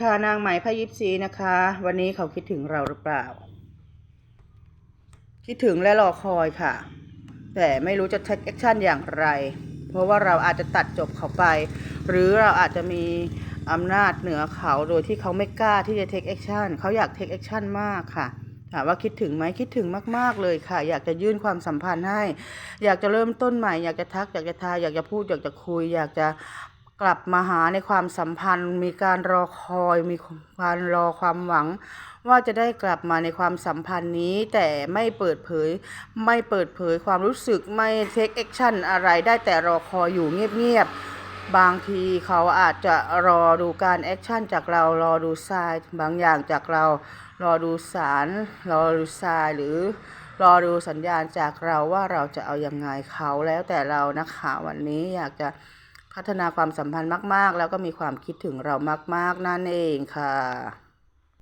ค่ะนางไหมพยิปซีนะคะ วันนี้เขาคิดถึงเราหรือเปล่า คิดถึงและรอคอยค่ะ แต่ไม่รู้จะ take action อย่างไร เพราะว่าเราอาจจะตัดจบเขาไป หรือเราอาจจะมีอำนาจเหนือเขาโดยที่เขาไม่กล้าที่จะ take action เขาอยาก take action มากค่ะถามว่าคิดถึงไหมคิดถึงมาก ๆ เลยค่ะ อยากจะยื่นความสัมพันธ์ให้ อยากจะเริ่มต้นใหม่ อยากจะทัก อยากจะทายอยากจะพูด อยากจะคุย อยากจะ กลับมาหาในความสัมพันธ์ มีการรอคอย มีการรอความหวัง ว่าจะได้กลับมาในความสัมพันธ์นี้ แต่ไม่เปิดเผย ไม่เปิดเผยความรู้สึกไม่เทคแอคชั่นอะไรได้แต่รอคอยอยู่เงียบๆบางทีเขาอาจจะรอดูการแอคชั่นจากเรารอดูทรายบางอย่างจากเรา รอดูสาร รอดูทรายหรือรอดูสัญญาณจากเราว่าเราจะเอายังไงเขาแล้วแต่เรานะคะวันนี้อยากจะ พัฒนาความสัมพันธ์มาก ๆ แล้วก็มีความคิดถึงเรามาก ๆ นั่นเองค่ะ